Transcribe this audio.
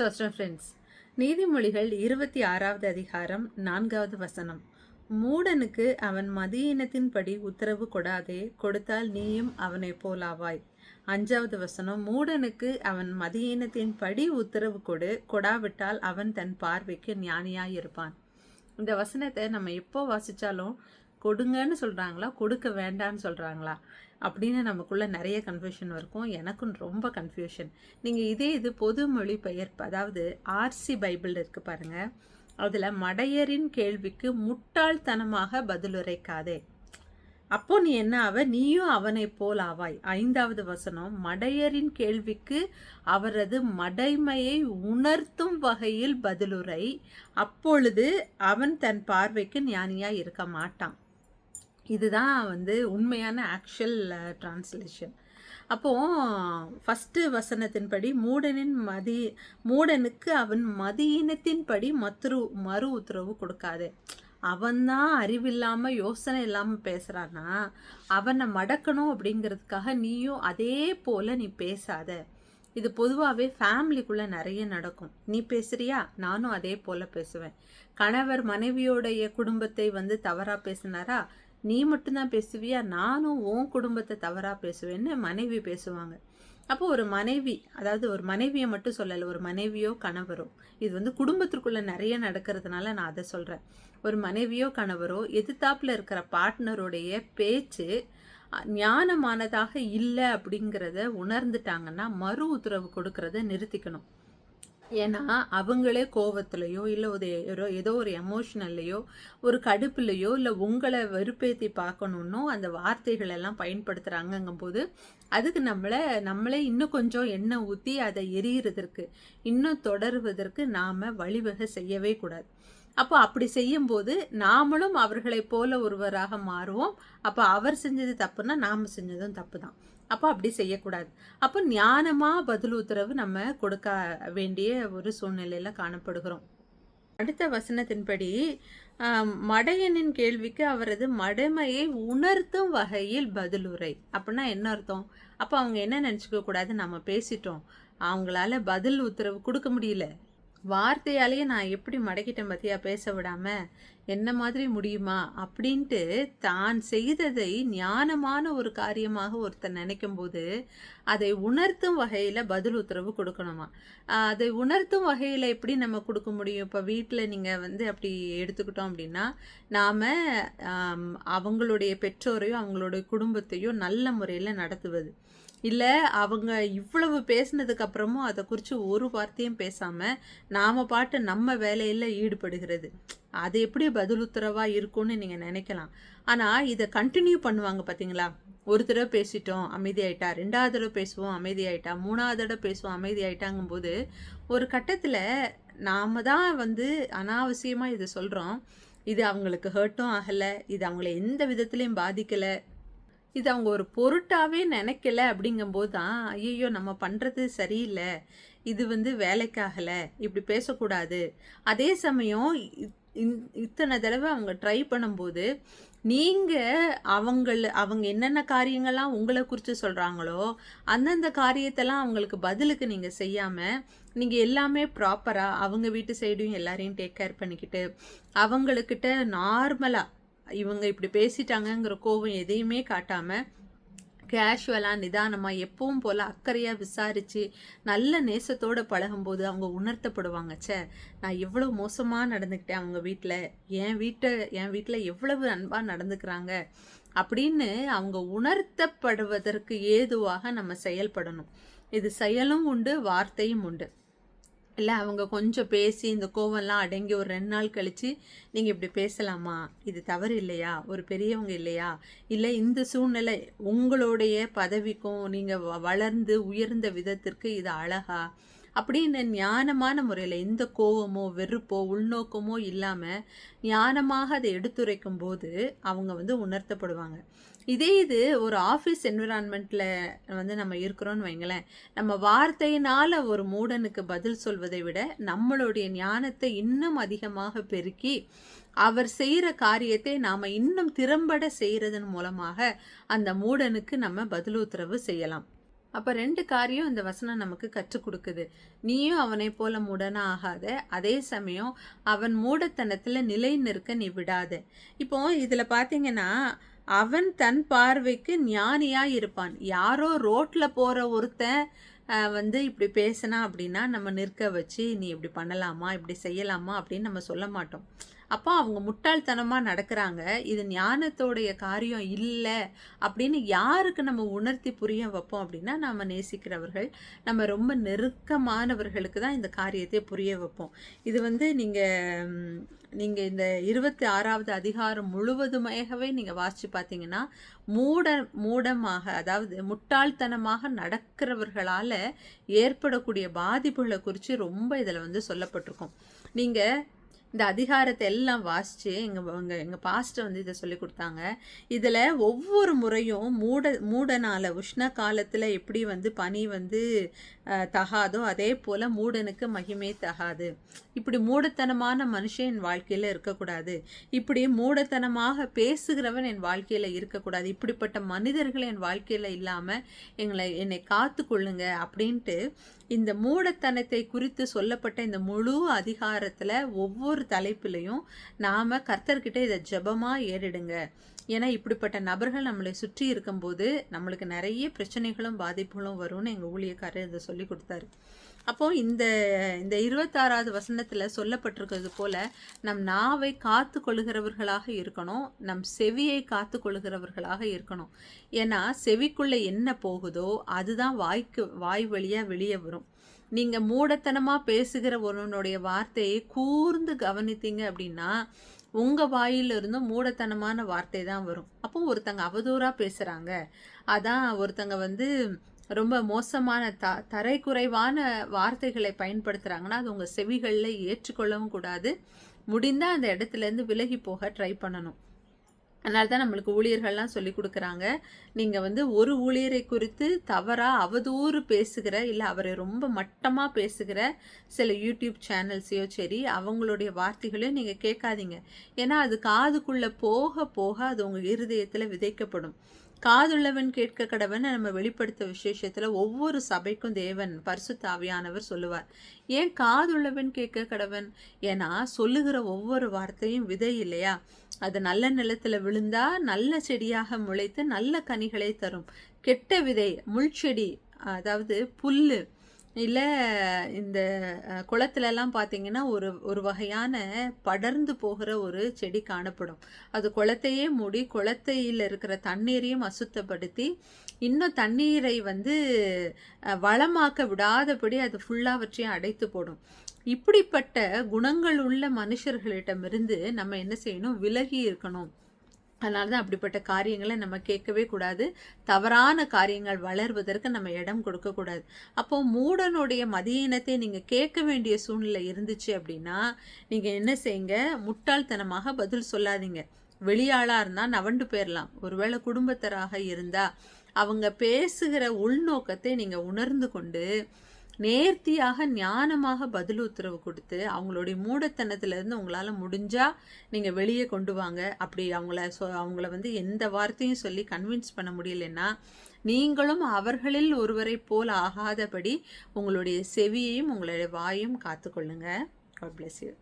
சோஸ்டோ friends நீதிமொழிகள் இருபத்தி ஆறாவது அதிகாரம் நான்காவது வசனம். மூடனுக்கு அவன் மதியினத்தின்படி உத்தரவு கொடாதே கொடுத்தால் நீயும் அவனைப் போலாவாய். அஞ்சாவது வசனம் மூடனுக்கு அவன் மதியினத்தின்படி உத்தரவு கொடு கொடாவிட்டால் அவன் தன் பார்வைக்கு ஞானியாய் இருப்பான் இந்த வசனத்தை நம்ம எப்போ வாசித்தாலும் கொடுங்கன்னு சொல்கிறாங்களா கொடுக்க வேண்டான்னு சொல்கிறாங்களா அப்படின்னு நமக்குள்ளே நிறைய கன்ஃபியூஷன் இருக்கும். எனக்கும் ரொம்ப கன்ஃபியூஷன் நீங்கள் இதே இது பொது மொழிபெயர்ப்பு அதாவது ஆர்சி பைபிள் இருக்குது பாருங்கள் அதில் மடையரின் கேள்விக்கு முட்டாள்தனமாக பதிலுரைக்காதே அப்போ நீ என்ன ஆவ? நீயும் அவனைப் போல் ஆவாய். ஐந்தாவது வசனம் மடையரின் கேள்விக்கு அவரது மடைமையை உணர்த்தும் வகையில் பதிலுரை. அப்பொழுது அவன் தன் பார்வைக்கு ஞானியாக இருக்க மாட்டான். இதுதான் வந்து உண்மையான ஆக்சுவல் டிரான்ஸ்லேஷன் அப்போ ஃபஸ்ட்டு வசனத்தின்படி மூடனின் மதி மூடனுக்கு அவன் மதியினத்தின்படி மத்துரு மறு உத்தரவு கொடுக்காதே. அவன்தான் அறிவில்லாமல் யோசனை இல்லாமல் பேசுகிறான்னா அவனை மடக்கணும் அப்படிங்கிறதுக்காக நீயும் அதே போல் நீ பேசாத. இது பொதுவாகவே ஃபேமிலிக்குள்ளே நிறைய நடக்கும். நீ பேசுறியா? நானும் அதே போல் பேசுவேன். கணவர் மனைவியோடைய குடும்பத்தை வந்து தவறாக பேசினாரா? நீ மட்டும்தான் பேசுவியா? நானும் உன் குடும்பத்தை தவறாக பேசுவேன்னு மனைவி பேசுவாங்க. அப்போ ஒரு மனைவி அதாவது ஒரு மனைவியை மட்டும் சொல்லலை ஒரு மனைவியோ கணவரோ இது வந்து குடும்பத்திற்குள்ளே நிறைய நடக்கிறதுனால நான் அதை சொல்கிறேன் ஒரு மனைவியோ கணவரோ எதிர்த்தாப்பில் இருக்கிற பார்ட்னருடைய பேச்சு ஞானமானதாக இல்லை அப்படிங்கிறத உணர்ந்துட்டாங்கன்னா மறு உத்தரவு கொடுக்கறத நிறுத்திக்கணும். ஏன்னா அவங்களே கோவத்துலையோ இல்லை ஒரு ஏதோ ஒரு எமோஷனல்லையோ ஒரு கடுப்புலையோ இல்லை உங்களை வெறுப்பேற்றி பார்க்கணுன்னோ அந்த வார்த்தைகள் எல்லாம் பயன்படுத்துகிறாங்கங்கும்போது அதுக்கு நம்மளை நம்மளே இன்னும் கொஞ்சம் எண்ணெய் ஊற்றி அதை எரியிறதற்கு இன்னும் தொடருவதற்கு நாம் வழிவகை செய்யவே கூடாது. அப்போ அப்படி செய்யும்போது நாமளும் அவர்களைப் போல ஒருவராக மாறுவோம். அப்போ அவர் செஞ்சது தப்புன்னா நாம் செஞ்சதும் தப்பு தான் அப்போ அப்படி செய்யக்கூடாது. அப்போ ஞானமாக பதில் உத்தரவு நம்ம கொடுக்க வேண்டிய ஒரு சூழ்நிலையில் காணப்படுகிறோம். அடுத்த வசனத்தின்படி மடையனின் கேள்விக்கு அவரது மடமையை உணர்த்தும் வகையில் பதிலுரை அப்படின்னா என்ன அர்த்தம்? அப்போ அவங்க என்ன நினச்சிக்க கூடாது நம்ம பேசிட்டோம். அவங்களால பதில் உத்தரவு கொடுக்க முடியல. வார்த்தையாலேயே நான் எப்படி மடக்கிட்டேன் பார்த்தியா பேச விடாம. என்ன மாதிரி முடியுமா? அப்படின்ட்டு தான் செய்ததை ஞானமான ஒரு காரியமாக ஒருத்தர் நினைக்கும் போது அதை உணர்த்தும் வகையில் பதில் உத்தரவு கொடுக்கணுமா? அதை உணர்த்தும் வகையில் எப்படி நம்ம கொடுக்க முடியும்? இப்போ வீட்டில் நீங்கள் வந்து அப்படி எடுத்துக்கிட்டோம் அப்படின்னா நாம் அவங்களுடைய பெற்றோரையும் அவங்களுடைய குடும்பத்தையும் நல்ல முறையில் நடத்துவது. இல்லை அவங்க இவ்வளவு பேசினதுக்கு அப்புறமும் அதை குறித்து ஒரு வார்த்தையும் பேசாமல் நாம் பாட்டு நம்ம வேலையில் ஈடுபடுகிறது. அது எப்படி பதில் உத்தரவாக இருக்கும்னு நீங்கள் நினைக்கலாம். ஆனால் இதை கண்டினியூ பண்ணுவாங்க பார்த்தீங்களா ஒரு தடவை பேசிட்டோம் அமைதியாயிட்டா ரெண்டாவது தடவை பேசுவோம் அமைதியாயிட்டா மூணாவது தடவை பேசுவோம் அமைதியாயிட்டாங்கும்போது ஒரு கட்டத்தில் நாம் தான் வந்து அனாவசியமாக இதை சொல்கிறோம் இது அவங்களுக்கு ஹர்ட்டும் ஆகலை இது அவங்கள எந்த விதத்துலேயும் பாதிக்கலை இது அவங்க ஒரு பொருட்டாகவே நினைக்கல அப்படிங்கும்போது தான் ஐயோ நம்ம பண்ணுறது சரியில்லை. இது வந்து வேலைக்காகலை. இப்படி பேசக்கூடாது. அதே சமயம் இத்தனை தடவை அவங்க ட்ரை பண்ணும்போது நீங்கள் அவங்கள அவங்க என்னென்ன காரியங்கள்லாம் உங்களை குறித்து சொல்கிறாங்களோ அந்தந்த காரியத்தெல்லாம் அவங்களுக்கு பதிலுக்கு நீங்கள் செய்யாமல் நீங்கள் எல்லாமே ப்ராப்பராக அவங்க வீட்டு சைடும் எல்லாரையும் டேக் கேர் பண்ணிக்கிட்டு அவங்களுக்கிட்ட நார்மலாக இவங்க இப்படி பேசிட்டாங்கங்கிற கோவம் எதையுமே காட்டாமல் கேஷுவலாக நிதானமாக எப்பவும் போல் அக்கறையாக விசாரித்து நல்ல நேசத்தோடு பழகும்போது அவங்க உணர்த்தப்படுவாங்க. சே நான் எவ்வளோ மோசமாக நடந்துக்கிட்டேன் அவங்க வீட்டில் என் வீட்டை என் வீட்டில் எவ்வளவு அன்பாக நடந்துக்கிறாங்க? அப்படின்னு அவங்க உணர்த்தப்படுவதற்கு ஏதுவாக நம்ம செயல்படணும். இது செயலும் உண்டு வார்த்தையும் உண்டு. இல்லை அவங்க கொஞ்சம் பேசி இந்த கோவம்லாம் அடங்கி ஒரு ரெண்டு நாள் கழித்து நீங்கள் இப்படி பேசலாமா? இது தவறு இல்லையா? ஒரு பெரியவங்க இல்லையா? இல்லை இந்த சூழ்நிலை உங்களுடைய பதவிக்கும் நீங்கள் வளர்ந்து உயர்ந்த விதத்திற்கு இது அழகா? அப்படின்னு ஞானமான முறையில் எந்த கோவமோ வெறுப்போ உள்நோக்கமோ இல்லாமல் ஞானமாக அதை எடுத்துரைக்கும் போது அவங்க வந்து உணர்த்தப்படுவாங்க. இதே இது ஒரு ஆஃபீஸ் என்விரான்மெண்ட்டில் வந்து நம்ம இருக்கிறோன்னு வைங்களேன். நம்ம வார்த்தையினால் ஒரு மூடனுக்கு பதில் சொல்வதை விட நம்மளுடைய ஞானத்தை இன்னும் அதிகமாக பெருக்கி அவர் செய்கிற காரியத்தை நாம் இன்னும் திறம்பட செய்கிறதன் மூலமாக அந்த மூடனுக்கு நம்ம பதில் உத்தரவு செய்யலாம். அப்போ ரெண்டு காரியம் இந்த வசனம் நமக்கு கற்றுக் கொடுக்குது நீயும் அவனை போல மூடனா ஆகாத. அதே சமயம் அவன் மூடத்தனத்தில் நிலை நிற்க நீ விடாத. இப்போ இதில் பார்த்தீங்கன்னா, அவன் தன் பார்வைக்கு ஞானியாக இருப்பான். யாரோ ரோட்டில் போகிற ஒருத்தன் வந்து இப்படி பேசினா அப்படின்னா, நம்ம நிற்க வச்சு, "நீ இப்படி பண்ணலாமா? இப்படி செய்யலாமா?" அப்படின்னு நம்ம சொல்ல மாட்டோம். அப்போ அவங்க முட்டாள்தனமாக நடக்கிறாங்க இது ஞானத்தோடைய காரியம் இல்லை அப்படின்னு யாருக்கு நம்ம உணர்த்தி புரிய வைப்போம் அப்படின்னா, நம்ம நேசிக்கிறவர்கள், நம்ம ரொம்ப நெருக்கமானவர்களுக்கு தான் இந்த காரியத்தை புரிய வைப்போம். இது வந்து நீங்கள் நீங்கள் இந்த இருபத்தி ஆறாவது அதிகாரம் முழுவதுமாகவே நீங்கள் வாசித்து பார்த்தீங்கன்னா, மூட மூடமாக அதாவது முட்டாள்தனமாக நடக்கிறவர்களால் ஏற்படக்கூடிய பாதிப்புகளை குறித்து ரொம்ப இதில் வந்து சொல்லப்பட்டிருக்கும். நீங்கள் இந்த அதிகாரத்தை எல்லாம் வாசித்து எங்கள் எங்கள் எங்கள் பாஸ்டர் வந்து இதை சொல்லிக் கொடுத்தாங்க இதில் ஒவ்வொரு முறையும் மூட மூடனால உஷ்ண காலத்தில் எப்படி வந்து பனி வந்து தகாதோ, அதே போல் மூடனுக்கு மகிமே தகாது. இப்படி மூடத்தனமான மனுஷன் என் வாழ்க்கையில் இருக்கக்கூடாது. இப்படி மூடத்தனமாக பேசுகிறவன் என் வாழ்க்கையில் இருக்கக்கூடாது. இப்படிப்பட்ட மனிதர்கள் என் வாழ்க்கையில் இல்லாமல் எங்களை என்னை காத்துக்கொள்ளுங்க அப்படின்ட்டு இந்த மூடத்தனத்தை குறித்து சொல்லப்பட்ட இந்த முழு அதிகாரத்தில் ஒவ்வொரு தலைப்பிலையும் நாம் கர்த்தர்கிட்ட இதை ஜபமாக ஏறிடுங்க. ஏன்னா இப்படிப்பட்ட நபர்கள் நம்மளை சுற்றி இருக்கும்போது, நம்மளுக்கு நிறைய பிரச்சனைகளும், பாதிப்புகளும் வரும்னு எங்கள் ஊழியக்காரர் இதை சொல்லிக் கொடுத்தாரு அப்போ இந்த இந்த இருபத்தாறாவது வசனத்தில் சொல்லப்பட்டிருக்கிறது போல, நம் நாவை காத்து கொள்கிறவர்களாக இருக்கணும். நம் செவியை காத்து கொள்கிறவர்களாக இருக்கணும். ஏன்னா செவிக்குள்ளே என்ன போகுதோ, அதுதான் வாய்க்கு வாய் வழியாக வெளியே வரும். நீங்க மூடத்தனமா பேசுகிற ஒருவனுடைய வார்த்தையை கூர்ந்து கவனித்தீங்க அப்படின்னா, உங்க வாயிலிருந்து மூடத்தனமான வார்த்தை தான் வரும். அப்போ ஒருத்தங்க அவதூறா பேசுறாங்க. அதான் ஒருத்தங்க வந்து ரொம்ப மோசமான த தரைக்குறைவான வார்த்தைகளை பயன்படுத்துறாங்கன்னா, அது உங்க செவிகளில் ஏற்றுக்கொள்ளவும் கூடாது. முடிந்தா அந்த இடத்துலேருந்து விலகி போக ட்ரை பண்ணணும். அதனால தான் நம்மளுக்கு ஊழியர்கள்லாம் சொல்லிக் கொடுக்குறாங்க நீங்கள் வந்து ஒரு ஊழியரை குறித்து தவறாக அவதூறு பேசுகிற, இல்லை அவரை ரொம்ப மட்டமாக பேசுகிற சில யூடியூப் சேனல்ஸையோ சரி, அவங்களுடைய வார்த்தைகளையும் நீங்கள் கேட்காதீங்க. ஏன்னா அது காதுக்குள்ளே போக போக அது உங்கள் இருதயத்தில் விதைக்கப்படும். காதுள்ளவன் கேட்க கடவன் நம்ம வெளிப்படுத்த விசேஷத்தில் ஒவ்வொரு சபைக்கும் தேவன் பரிசு ஆவியானவர் சொல்லுவார். ஏன் காதுள்ளவன் கேட்க கடவன்? ஏன்னா சொல்லுகிற ஒவ்வொரு வார்த்தையும் விதை இல்லையா? அது நல்ல நிலத்தில் விழுந்தா நல்ல செடியாக முளைத்து நல்ல கனிகளை தரும். கெட்ட விதை, முள்செடி அதாவது புல்லு, இல்லை இந்த குளத்துலலாம் பார்த்தீங்கன்னா, ஒரு ஒரு வகையான படர்ந்து போகிற ஒரு செடி காணப்படும். அது குளத்தையே மூடி, குளத்தையில் இருக்கிற தண்ணீரையும் அசுத்தப்படுத்தி, இன்னும் தண்ணீரை வந்து வளமாக்க விடாதபடி அது ஃபுல்லாவற்றையும் அடைத்து போடும். இப்படிப்பட்ட குணங்கள் உள்ள மனுஷர்களிடமிருந்து நம்ம என்ன செய்யணும்? விலகி இருக்கணும். அதனால தான் அப்படிப்பட்ட காரியங்களை நம்ம கேட்கவே கூடாது. தவறான காரியங்கள் வளர்வதற்கு நம்ம இடம் கொடுக்கக்கூடாது. அப்போ மூடனுடைய மதியீனத்தை நீங்கள் கேட்க வேண்டிய சூழ்நிலை இருந்துச்சு அப்படின்னா, நீங்கள் என்ன செய்யுங்க? முட்டாள்தனமாக பதில் சொல்லாதீங்க. வெளியாளாக இருந்தால் நவண்டு போயிடலாம் ஒருவேளை குடும்பத்தராக இருந்தால் அவங்க பேசுகிற உள்நோக்கத்தை நீங்கள் உணர்ந்து கொண்டு, நேர்த்தியாக ஞானமாக பதில் உத்தரவு கொடுத்து அவங்களுடைய மூடத்தனத்திலிருந்து உங்களால் முடிஞ்சால் நீங்கள் வெளியே கொண்டு வாங்க. அப்படி அவங்கள சொ அவங்கள வந்து எந்த வார்த்தையும் சொல்லி கன்வின்ஸ் பண்ண முடியலன்னா, நீங்களும் அவர்களில் ஒருவரைப் போல் ஆகாதபடி உங்களுடைய செவியையும், உங்களுடைய வாயும் காத்துக்கொள்ளுங்க. God bless you.